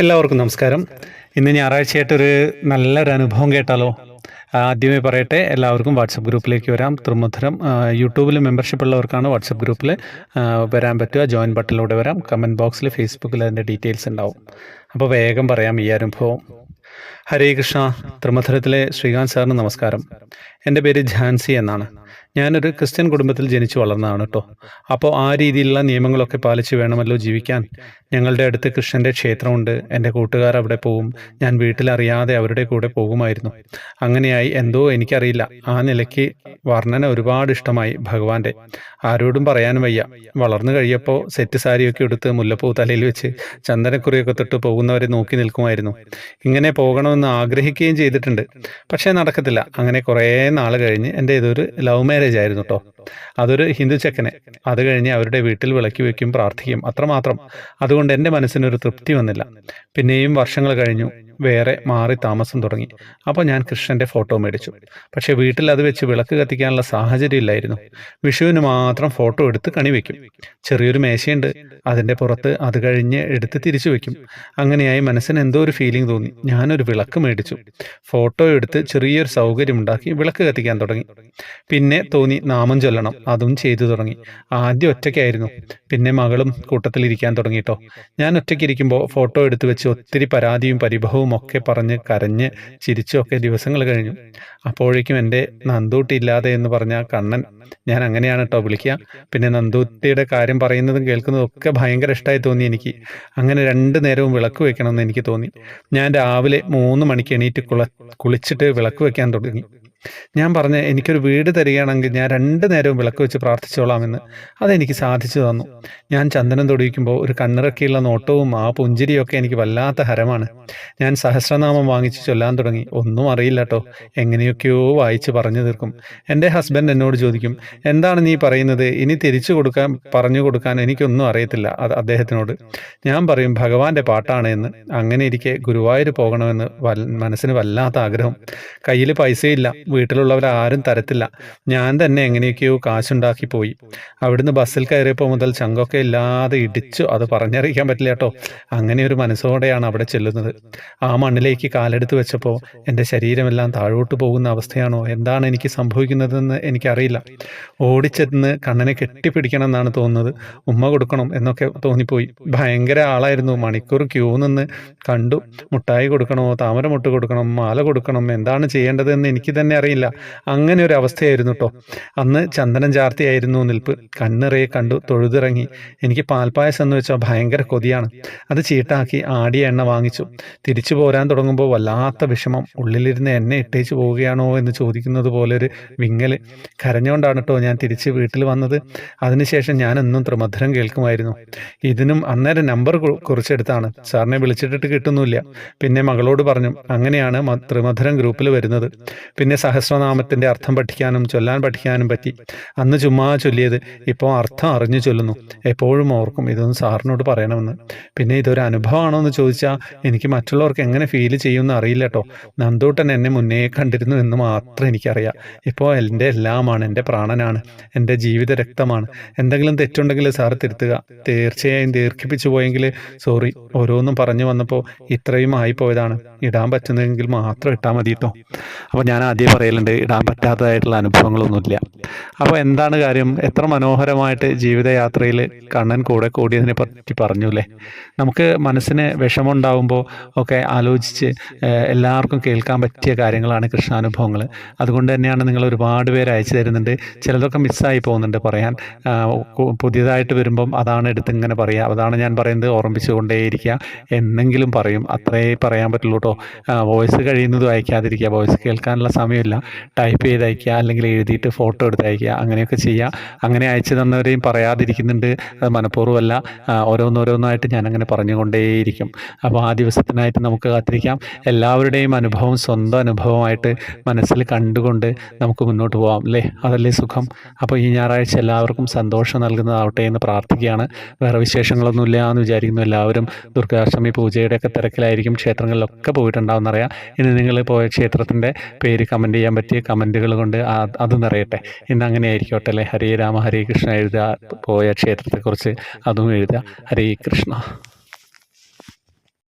എല്ലാവർക്കും നമസ്കാരം. ഇന്ന് ഞായറാഴ്ചയായിട്ടൊരു നല്ലൊരു അനുഭവം കേട്ടാലോ? ആദ്യമേ പറയട്ടെ എല്ലാവർക്കും വാട്സപ്പ് ഗ്രൂപ്പിലേക്ക് വരാം. തൃമധുരം യൂട്യൂബിൽ മെമ്പർഷിപ്പ് ഉള്ളവർക്കാണ് വാട്സപ്പ് ഗ്രൂപ്പിൽ വരാൻ പറ്റുക. ജോയിൻ ബട്ടണിലൂടെ വരാം. കമന്റ് ബോക്സിൽ ഫേസ്ബുക്കിൽ അതിന്റെ ഡീറ്റെയിൽസ് ഉണ്ടാവും. അപ്പോൾ വേഗം പറയാം ഈ അനുഭവം. ഹരേ കൃഷ്ണ ത്രിമധുരത്തിലെ ശ്രീകാന്ത് സാറിന് നമസ്കാരം. എന്റെ പേര് ഝാൻസി എന്നാണ്. ഞാനൊരു ക്രിസ്ത്യൻ കുടുംബത്തിൽ ജനിച്ചു വളർന്നതാണ് കേട്ടോ അപ്പോൾ ആ രീതിയിലുള്ള നിയമങ്ങളൊക്കെ പാലിച്ച് വേണമല്ലോ ജീവിക്കാൻ. ഞങ്ങളുടെ അടുത്ത് കൃഷ്ണന്റെ ക്ഷേത്രമുണ്ട്. എന്റെ കൂട്ടുകാർ അവിടെ പോകും ഞാൻ വീട്ടിലറിയാതെ അവരുടെ കൂടെ പോകുമായിരുന്നു. അങ്ങനെയായി എന്തോ എനിക്കറിയില്ല. ആ നിലയ്ക്ക് വർണന ഒരുപാട് ഇഷ്ടമായി ഭഗവാന്റെ. ആരോടും പറയാനും വയ്യ. വളർന്നു കഴിയപ്പോൾ സെറ്റ് സാരിയൊക്കെ എടുത്ത് മുല്ലപ്പൂ തലയിൽ വെച്ച് ചന്ദനക്കുറിയൊക്കെ തൊട്ട് പോകുന്നവരെ നോക്കി നിൽക്കുമായിരുന്നു. ഇങ്ങനെ പോകണമെന്ന് ആഗ്രഹിക്കുകയും ചെയ്തിട്ടുണ്ട്. പക്ഷേ നടക്കത്തില്ല. അങ്ങനെ കുറേ നാൾ കഴിഞ്ഞ് എന്റെ ഇതൊരു ലവ് മാരേജ് ആയിരുന്നു കേട്ടോ അതൊരു ഹിന്ദു ചെക്കനെ. അത് കഴിഞ്ഞ് അവരുടെ വീട്ടിൽ വിളക്കി വയ്ക്കും പ്രാർത്ഥിക്കും അത്രമാത്രം. അതുകൊണ്ട് എന്റെ മനസ്സിനൊരു തൃപ്തി വന്നില്ല. പിന്നെയും വർഷങ്ങൾ കഴിഞ്ഞു. വേറെ മാറി താമസം തുടങ്ങി. അപ്പോൾ ഞാൻ കൃഷ്ണന്റെ ഫോട്ടോ മേടിച്ചു. പക്ഷേ വീട്ടിൽ അത് വെച്ച് വിളക്ക് കത്തിക്കാനുള്ള സാഹചര്യം ഇല്ലായിരുന്നു. വിഷുവിന് മാത്രം ഫോട്ടോ എടുത്ത് കണി വെക്കും. ചെറിയൊരു മേശയുണ്ട്. അതിന്റെ പുറത്ത് അത് കഴിഞ്ഞ് എടുത്ത് തിരിച്ചു വെക്കും. അങ്ങനെയായി മനസ്സിന് എന്തോ ഒരു ഫീലിംഗ് തോന്നി. ഞാനൊരു വിളക്ക് മേടിച്ചു. ഫോട്ടോ എടുത്ത് ചെറിയൊരു സൗകര്യം ഉണ്ടാക്കി വിളക്ക് കത്തിക്കാൻ തുടങ്ങി. പിന്നെ തോന്നി നാമം ചൊല്ലണം. അതും ചെയ്തു തുടങ്ങി. ആദ്യം ഒറ്റയ്ക്കായിരുന്നു. പിന്നെ മകളും കൂട്ടത്തിലിരിക്കാൻ തുടങ്ങിയിട്ടോ ഞാൻ ഒറ്റയ്ക്കിരിക്കുമ്പോൾ ഫോട്ടോ എടുത്ത് വെച്ച് ഒത്തിരി പരാതിയും പരിഭവവും ഒക്കെ പറഞ്ഞ് കരഞ്ഞ് ചിരിച്ചൊക്കെ ദിവസങ്ങൾ കഴിഞ്ഞു. അപ്പോഴേക്കും എന്റെ നന്ദൂട്ടി ഇല്ലാതെ എന്ന് പറഞ്ഞ കണ്ണൻ ഞാൻ അങ്ങനെയാണ് കേട്ടോ വിളിക്കുക. പിന്നെ നന്ദൂട്ടിയുടെ കാര്യം പറയുന്നതും കേൾക്കുന്നതും ഒക്കെ ഭയങ്കര ഇഷ്ടമായി തോന്നി എനിക്ക്. അങ്ങനെ രണ്ട് നേരവും വിളക്ക് വെക്കണമെന്ന് എനിക്ക് തോന്നി. ഞാൻ രാവിലെ മൂന്ന് മണിക്ക് എണീറ്റ് കുള കുളിച്ചിട്ട് വിളക്ക് വെക്കാൻ തുടങ്ങി. ഞാൻ പറഞ്ഞ എനിക്കൊരു വീട് തരികയാണെങ്കിൽ ഞാൻ രണ്ട് നേരവും വിളക്ക് വെച്ച് പ്രാർത്ഥിച്ചോളാമെന്ന് അതെനിക്ക് സാധിച്ചു തന്നു. ഞാൻ ചന്ദനം തൊടിയിക്കുമ്പോൾ ഒരു കണ്ണിറക്കിയുള്ള നോട്ടവും ആ പുഞ്ചിരിയൊക്കെ എനിക്ക് വല്ലാത്ത ഹരമാണ്. ഞാൻ സഹസ്രനാമം വാങ്ങിച്ച് ചൊല്ലാൻ തുടങ്ങി. ഒന്നും അറിയില്ല കേട്ടോ എങ്ങനെയൊക്കെയോ വായിച്ച് പറഞ്ഞു തീർക്കും. എന്റെ ഹസ്ബൻഡ് എന്നോട് ചോദിക്കും എന്താണ് നീ പറയുന്നത്? ഇനി തിരിച്ചു കൊടുക്കാൻ പറഞ്ഞു കൊടുക്കാൻ എനിക്കൊന്നും അറിയത്തില്ല അത് അദ്ദേഹത്തിനോട്. ഞാൻ പറയും ഭഗവാന്റെ പാട്ടാണ് എന്ന്. അങ്ങനെ ഇരിക്കെ ഗുരുവായൂർ പോകണമെന്ന് മനസ്സിന് വല്ലാത്ത ആഗ്രഹം. കയ്യിൽ പൈസയില്ല. വീട്ടിലുള്ളവരാരും തരത്തില്ല. ഞാൻ തന്നെ എങ്ങനെയൊക്കെയോ കാശുണ്ടാക്കി പോയി. അവിടുന്ന് ബസ്സിൽ കയറിയപ്പോൾ മുതൽ ചങ്കൊക്കെ ഇല്ലാതെ ഇടിച്ചു. അത് പറഞ്ഞറിയിക്കാൻ പറ്റില്ല കേട്ടോ. അങ്ങനെ ഒരു മനസ്സോടെയാണ് അവിടെ ചെല്ലുന്നത്. ആ മണ്ണിലേക്ക് കാലെടുത്ത് വെച്ചപ്പോൾ എന്റെ ശരീരമെല്ലാം താഴോട്ട് പോകുന്ന അവസ്ഥയാണോ? എന്താണ് എനിക്ക് സംഭവിക്കുന്നതെന്ന് എനിക്കറിയില്ല. ഓടിച്ചെന്ന് കണ്ണനെ കെട്ടിപ്പിടിക്കണം എന്നാണ് തോന്നുന്നത്. ഉമ്മ കൊടുക്കണം എന്നൊക്കെ തോന്നിപ്പോയി. ഭയങ്കര ആളായിരുന്നു. മണിക്കൂർ ക്യൂ നിന്ന് കണ്ടു. മുട്ടായി കൊടുക്കണോ? താമരമുട്ട് കൊടുക്കണം? മാല കൊടുക്കണം? എന്താണ് ചെയ്യേണ്ടതെന്ന് എനിക്ക് തന്നെ അറിയില്ല. അങ്ങനെ ഒരു അവസ്ഥയായിരുന്നു കേട്ടോ അന്ന് ചന്ദനം ചാർത്തിയായിരുന്നു നിൽപ്പ്. കണ്ണിറയെ കണ്ടു തൊഴുതിറങ്ങി. എനിക്ക് പാൽപ്പായസം എന്ന് വെച്ചാൽ ഭയങ്കര കൊതിയാണ്. അത് ചീട്ടാക്കി ആടിയ എണ്ണ വാങ്ങിച്ചു. തിരിച്ചു പോരാൻ തുടങ്ങുമ്പോൾ വല്ലാത്ത വിഷമം. ഉള്ളിലിരുന്ന് എന്നെ ഇട്ടേച്ച് പോവുകയാണോ എന്ന് ചോദിക്കുന്നത് പോലെ ഒരു വിങ്ങൽ കരഞ്ഞുകൊണ്ടാണ് കേട്ടോ ഞാൻ തിരിച്ച് വീട്ടിൽ വന്നത്. അതിനുശേഷം ഞാൻ എന്നും ത്രിമധുരം കേൾക്കുമായിരുന്നു. ഇതിനും അന്നേരം നമ്പർ കുറിച്ചെടുത്താണ്. സാറിനെ വിളിച്ചിട്ടിട്ട് കിട്ടുന്നില്ല പിന്നെ മകളോട് പറഞ്ഞു അങ്ങനെയാണ് ത്രിമധുരം ഗ്രൂപ്പിൽ വരുന്നത്. പിന്നെ സഹസ്രനാമത്തിന്റെ അർത്ഥം പഠിക്കാനും ചൊല്ലാൻ പഠിക്കാനും പറ്റി. അന്ന് ചുമ്മാ ചൊല്ലിയത് ഇപ്പോൾ അർത്ഥം അറിഞ്ഞു ചൊല്ലുന്നു. എപ്പോഴും ഓർക്കും ഇതൊന്ന് സാറിനോട് പറയണമെന്ന്. പിന്നെ ഇതൊരു അനുഭവമാണോ എന്ന് ചോദിച്ചാൽ എനിക്ക് മറ്റുള്ളവർക്ക് എങ്ങനെ ഫീൽ ചെയ്യുമെന്ന് അറിയില്ല കേട്ടോ നന്ദൂട്ടൻ എന്നെ മുന്നേ കണ്ടിരുന്നു എന്ന് മാത്രം എനിക്കറിയാം. ഇപ്പോൾ എന്റെ എല്ലാമാണ് എന്റെ പ്രാണനാണ് എന്റെ ജീവിത രക്തമാണ്. എന്തെങ്കിലും തെറ്റുണ്ടെങ്കിൽ സാർ തിരുത്തുക. തീർച്ചയായും ദീർഘിപ്പിച്ചു പോയെങ്കിൽ സോറി ഓരോന്നും പറഞ്ഞു വന്നപ്പോൾ ഇത്രയും ആയിപ്പോയതാണ്. ഇടാൻ പറ്റുന്നതെങ്കിൽ മാത്രം ഇട്ടാൽ മതി കേട്ടോ അപ്പോൾ ഞാൻ ആദ്യം പറയലുണ്ട് ഇടാൻ പറ്റാത്തതായിട്ടുള്ള അനുഭവങ്ങളൊന്നുമില്ല. അപ്പോൾ എന്താണ് കാര്യം? എത്ര മനോഹരമായിട്ട് ജീവിതയാത്രയിൽ കണ്ണൻ കൂടെ കൂടിയതിനെ പറ്റി പറഞ്ഞു അല്ലേ നമുക്ക് മനസ്സിന് വിഷമമുണ്ടാകുമ്പോൾ ഒക്കെ ആലോചിച്ച് എല്ലാവർക്കും കേൾക്കാൻ പറ്റിയ കാര്യങ്ങളാണ് കൃഷ്ണാനുഭവങ്ങൾ അതുകൊണ്ട് തന്നെയാണ് നിങ്ങൾ ഒരുപാട് പേര് അയച്ചു തരുന്നുണ്ട്. ചിലതൊക്കെ മിസ്സായി പോകുന്നുണ്ട് പറയാൻ. പുതിയതായിട്ട് വരുമ്പം അതാണ് എടുത്ത് ഇങ്ങനെ പറയുക അതാണ് ഞാൻ പറയുന്നത് ഓർമ്മിച്ചുകൊണ്ടേയിരിക്കുക എന്നെങ്കിലും പറയും. അത്രേ പറയാൻ പറ്റുള്ളൂ കേട്ടോ വോയിസ് കഴിയുന്നതും അയക്കാതിരിക്കുക വോയിസ് കേൾക്കാനുള്ള സമയമില്ല ടൈപ്പ് ചെയ്ത് അയക്കുക അല്ലെങ്കിൽ എഴുതിയിട്ട് ഫോട്ടോ എടുത്ത് അയക്കുക അങ്ങനെയൊക്കെ ചെയ്യുക. അങ്ങനെ അയച്ചു തന്നവരെയും പറയാതിരിക്കുന്നുണ്ട്. അത് മനഃപൂർവമല്ല. ഓരോന്നോരോന്നായിട്ട് ഞാൻ അങ്ങനെ പറഞ്ഞുകൊണ്ടേയിരിക്കും. അപ്പോൾ ആ ദിവസത്തിനായിട്ട് നമുക്ക് കാത്തിരിക്കാം. എല്ലാവരുടെയും അനുഭവം സ്വന്തം അനുഭവമായിട്ട് മനസ്സിൽ കണ്ടുകൊണ്ട് നമുക്ക് മുന്നോട്ട് പോകാം അല്ലേ? അതല്ലേ സുഖം? അപ്പോൾ ഈ ഞായറാഴ്ച എല്ലാവർക്കും സന്തോഷം നൽകുന്നതാവട്ടെ എന്ന് പ്രാർത്ഥിക്കുകയാണ്. വേറെ വിശേഷങ്ങളൊന്നുമില്ല എന്ന് വിചാരിക്കുന്നു. എല്ലാവരും ദുർഗാഷ്ടമി പൂജയുടെയൊക്കെ തിരക്കിലായിരിക്കും. ക്ഷേത്രങ്ങളിലൊക്കെ പോയിട്ടുണ്ടാവുമെന്നറിയാം. ഇനി നിങ്ങൾ പോയ ക്ഷേത്രത്തിന്റെ പേര് കമന്റ് ചെയ്യാൻ പറ്റിയ കമന്റുകൾ കൊണ്ട് അത് നിറയട്ടെ. ഇന്ന് അങ്ങനെ ആയിരിക്കട്ടെ അല്ലേ? ഹരേ രാമ ഹരേ കൃഷ്ണ എഴുതുക പോയ ക്ഷേത്രത്തെക്കുറിച്ച് അതും എഴുതുക ഹരേ കൃഷ്ണ.